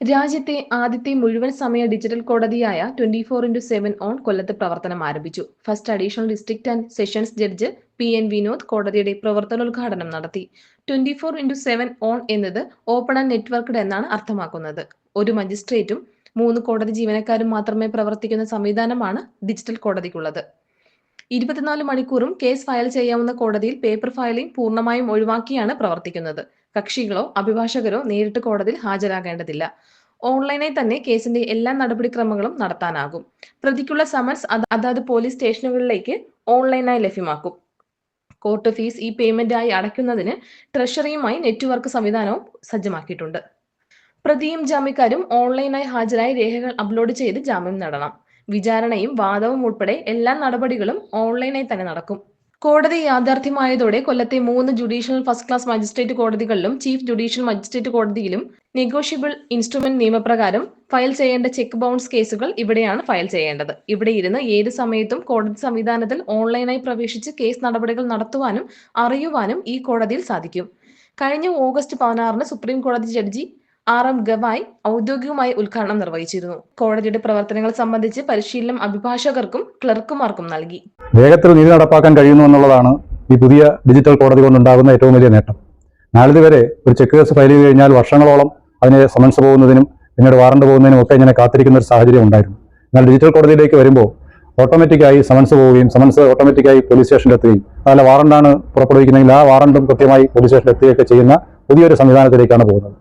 രാജ്യത്തെ ആദ്യത്തെ മുഴുവൻ സമയ digital കോടതിയായ twenty four into seven on കൊല്ലത്ത് പ്രവർത്തനം ആരംഭിച്ചു. First additional district and sessions judge P N Vinod കോടതിയുടെ പ്രവർത്തനോദ്ഘാടനം നടത്തി. Twenty four into seven on എന്നത് ഓപ്പൺ ആൻഡ് നെറ്റ്വർക്ക്ഡ് എന്നാണ് അർത്ഥമാക്കുന്നത്. ഒരു മജിസ്ട്രേറ്റും മൂന്ന് കോടതി ജീവനക്കാരും മാത്രമേ പ്രവർത്തിക്കുന്ന സംവിധാനമാണ് ഡിജിറ്റൽ കോടതിക്കുള്ളത്. ഇരുപത്തിനാല് മണിക്കൂറും കേസ് ഫയൽ ചെയ്യാവുന്ന കോടതിയിൽ പേപ്പർ ഫയലിംഗ് പൂർണമായും ഒഴിവാക്കിയാണ് പ്രവർത്തിക്കുന്നത്. കക്ഷികളോ അഭിഭാഷകരോ നേരിട്ട് കോടതിയിൽ ഹാജരാകേണ്ടതില്ല. ഓൺലൈനായി തന്നെ കേസിന്റെ എല്ലാ നടപടിക്രമങ്ങളും നടത്താനാകും. പ്രതിക്കുള്ള സമൻസ് അത് അതാത് പോലീസ് സ്റ്റേഷനുകളിലേക്ക് ഓൺലൈനായി ലഭ്യമാക്കും. കോർട്ട് ഫീസ് ഈ പേയ്മെന്റായി അടയ്ക്കുന്നതിന് ട്രഷറിയുമായി നെറ്റ്വർക്ക് സംവിധാനവും സജ്ജമാക്കിയിട്ടുണ്ട്. പ്രതിയും ജാമ്യക്കാരും ഓൺലൈനായി ഹാജരായി രേഖകൾ അപ്ലോഡ് ചെയ്ത് ജാമ്യം നേടണം. വിചാരണയും വാദവും ഉൾപ്പെടെ എല്ലാ നടപടികളും ഓൺലൈനായി തന്നെ നടക്കും. കോടതി യാഥാർത്ഥ്യമായതോടെ കൊല്ലത്തെ മൂന്ന് ജുഡീഷ്യൽ ഫസ്റ്റ് ക്ലാസ് മജിസ്ട്രേറ്റ് കോടതികളിലും ചീഫ് ജുഡീഷ്യൽ മജിസ്ട്രേറ്റ് കോടതിയിലും നെഗോഷ്യബിൾ ഇൻസ്ട്രുമെന്റ് നിയമപ്രകാരം ഫയൽ ചെയ്യേണ്ട ചെക്ക് ബൗൺസ് കേസുകൾ ഇവിടെയാണ് ഫയൽ ചെയ്യേണ്ടത്. ഇവിടെ ഇരുന്ന് ഏത് സമയത്തും കോടതി സംവിധാനത്തിൽ ഓൺലൈനായി പ്രവേശിച്ച് കേസ് നടപടികൾ നടത്തുവാനും അറിയുവാനും ഈ കോടതിയിൽ സാധിക്കും. കഴിഞ്ഞ ഓഗസ്റ്റ് പതിനാറിന് സുപ്രീം കോടതി ജഡ്ജി ആർ എം ഗവായ് ഔദ്യോഗികമായി ഉദ്ഘാടനം നിർവഹിച്ചിരുന്നു. കോടതിയുടെ പ്രവർത്തനങ്ങൾ സംബന്ധിച്ച് പരിശീലനം അഭിഭാഷകർക്കും ക്ലർക്കുമാർക്കും നൽകി. വേഗത്തിൽ നീതി നടപ്പാക്കാൻ കഴിയുന്നു എന്നുള്ളതാണ് ഈ പുതിയ ഡിജിറ്റൽ കോടതി കൊണ്ടുണ്ടാകുന്ന ഏറ്റവും വലിയ നേട്ടം. നാളിതുവരെ ഒരു ചെക്ക് കേസ് ഫയൽ ചെയ്ത് കഴിഞ്ഞാൽ വർഷങ്ങളോളം അതിനെ സമൻസ് പോകുന്നതിനും പിന്നീട് വാറണ്ട് പോകുന്നതിനും ഒക്കെ ഇങ്ങനെ കാത്തിരിക്കുന്ന ഒരു സാഹചര്യം ഉണ്ടായിരുന്നു. എന്നാൽ ഡിജിറ്റൽ കോടതിയിലേക്ക് വരുമ്പോൾ ഓട്ടോമാറ്റിക്കായി സമൻസ് പോവുകയും സമൻസ് ഓട്ടോമാറ്റിക്കായി പോലീസ് സ്റ്റേഷനിൽ എത്തുകയും അതല്ല വാറണ്ടാണ് പുറപ്പെടുവിക്കുന്നതെങ്കിൽ ആ വാറണ്ടും കൃത്യമായി പോലീസ് സ്റ്റേഷനിൽ എത്തുകയൊക്കെ ചെയ്യുന്ന പുതിയൊരു സംവിധാനത്തിലേക്കാണ് പോകുന്നത്.